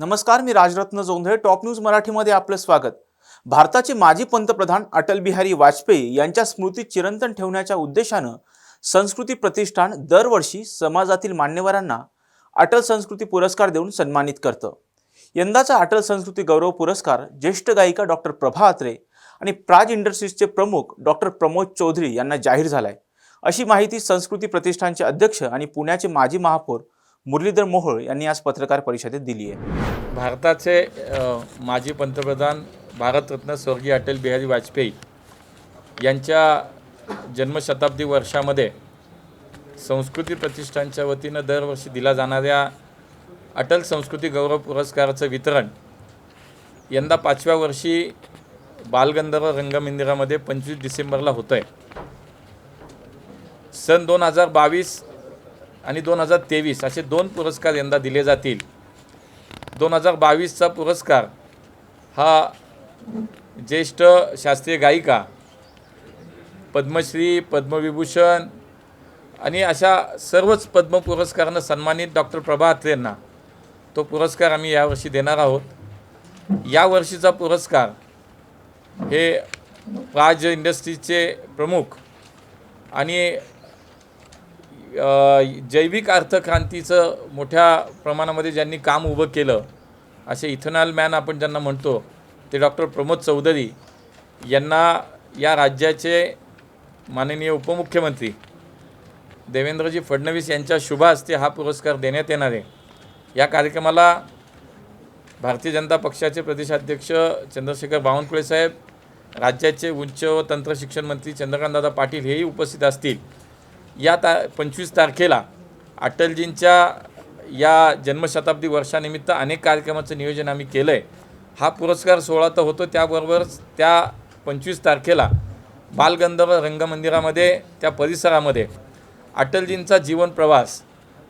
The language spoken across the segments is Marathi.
नमस्कार मी राजरत्न जोंधळे टॉप न्यूज मराठीमध्ये आपलं स्वागत. भारताचे माजी पंतप्रधान अटल बिहारी वाजपेयी यांच्या स्मृती चिरंतन ठेवण्याच्या उद्देशानं संस्कृती प्रतिष्ठान दरवर्षी समाजातील मान्यवरांना अटल संस्कृती पुरस्कार देऊन सन्मानित करतं. यंदाचा अटल संस्कृती गौरव पुरस्कार ज्येष्ठ गायिका डॉक्टर प्रभा अत्रे आणि प्राज इंडस्ट्रीजचे प्रमुख डॉक्टर प्रमोद चौधरी यांना जाहीर झाला आहे अशी माहिती संस्कृती प्रतिष्ठानचे अध्यक्ष आणि पुण्याचे माजी महापौर मुरलीधर मोहोळ यांनी आज पत्रकार परिषदेत दिली आहे. भारताचे माजी पंतप्रधान भारतरत्न स्वर्गीय अटल बिहारी वाजपेयी यांच्या जन्मशताब्दी वर्षामध्ये संस्कृती प्रतिष्ठानच्या वतीनं दरवर्षी दिला जाणाऱ्या अटल संस्कृती गौरव पुरस्काराचं वितरण यंदा पाचव्या वर्षी बालगंधर्व रंगमंदिरामध्ये पंचवीस डिसेंबरला होतं आहे सन दोन हजार बावीस आणि दोन हजार तेवीस असे दोन पुरस्कार यंदा दिले जातील. दोन हजार बावीसचा पुरस्कार हा ज्येष्ठ शास्त्रीय गायिका पद्मश्री पद्मविभूषण आणि अशा सर्वच पद्म पुरस्कारानं सन्मानित डॉक्टर प्रभा अत्रे यांना तो पुरस्कार आम्ही यावर्षी देणार आहोत. यावर्षीचा पुरस्कार हे प्राज इंडस्ट्रीजचे प्रमुख आणि जैविक अर्थक्रांतीचं मोठ्या प्रमाणामध्ये ज्यांनी काम उभं केलं असे इथेनॉल मॅन आपण ज्यांना म्हणतो ते डॉक्टर प्रमोद चौधरी यांना या राज्याचे माननीय उपमुख्यमंत्री देवेंद्रजी फडणवीस यांच्या शुभ हस्ते हा पुरस्कार देण्यात येणार आहे. या कार्यक्रमाला भारतीय जनता पक्षाचे प्रदेशाध्यक्ष चंद्रशेखर बावनकुळे साहेब राज्याचे उच्च व तंत्रशिक्षण मंत्री चंद्रकांतदादा पाटील हेही उपस्थित असतील. या ता पंचवीस तारखेला अटलजींच्या या जन्मशताब्दी वर्षानिमित्त अनेक कार्यक्रमाचं नियोजन आम्ही केलं आहे हा पुरस्कार सोहळा तर होतो त्याबरोबरच त्या पंचवीस तारखेला बालगंधर्व रंगमंदिरामध्ये त्या परिसरामध्ये अटलजींचा जीवन प्रवास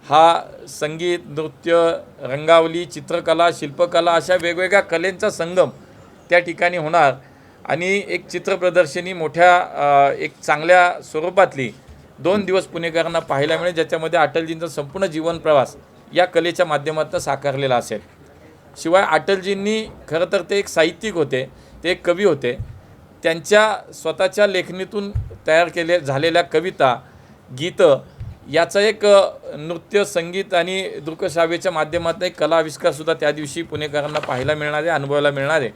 हा संगीत नृत्य रंगावली चित्रकला शिल्पकला अशा वेगवेगळ्या कलेंचा संगम त्या ठिकाणी होणार. आणि एक चित्रप्रदर्शनी मोठ्या एक चांगल्या स्वरूपातली दोन दिवस पुणेकरांना पाहायला मिळेल ज्याच्यामध्ये अटलजींचा संपूर्ण जीवन प्रवास या कलेच्या माध्यमातून साकारलेला असेल. शिवाय अटलजींनी खरं तर ते एक साहित्यिक होते ते एक कवी होते. त्यांच्या स्वतःच्या लेखणीतून तयार केले झालेल्या कविता गीतं याचा एक नृत्य संगीत आणि दृकश्राव्याच्या माध्यमातून एक कला आविष्कारसुद्धा त्या दिवशी पुणेकरांना पाहायला मिळणार आहे अनुभवायला मिळणार. आहे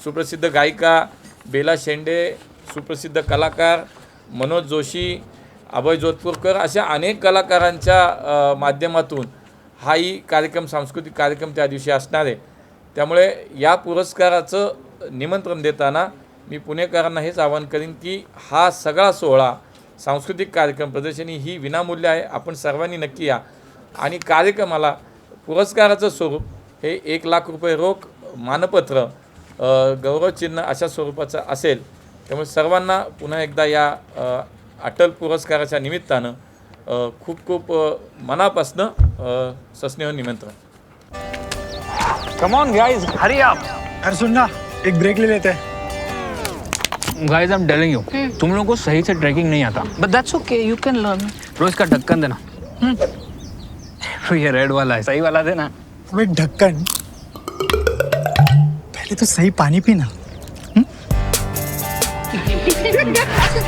सुप्रसिद्ध गायिका बेला शेंडे सुप्रसिद्ध कलाकार मनोज जोशी अभय जोधपूरकर अशा अनेक कलाकारांच्या माध्यमातून हाही कार्यक्रम सांस्कृतिक कार्यक्रम त्या दिवशी असणार आहे. त्यामुळे या पुरस्काराचं निमंत्रण देताना मी पुणेकरांना हेच आवाहन करीन की हा सगळा सोहळा सांस्कृतिक कार्यक्रम प्रदर्शनी ही विनामूल्य आहे. आपण सर्वांनी नक्की या. आणि कार्यक्रमाला पुरस्काराचं स्वरूप हे एक लाख रुपये रोख मानपत्र गौरवचिन्ह अशा स्वरूपाचं असेल. त्यामुळे सर्वांना पुन्हा एकदा या अटल पुरस्काराच्या निमित्तानं खूप खूप मनापासनं अ, सस्नेह निमंत्रण. Come on guys hurry up अरे सुन ना एक ब्रेक ले लेते. हैं guys I am telling you तुम लोगों को सही से ट्रैकिंग नहीं आता. But that's okay, you can learn. रोज का ढक्कन देना. तो ये रेड वाला है सही वाला देना. अबे ढक्कन पहले तो सही पानी पीना.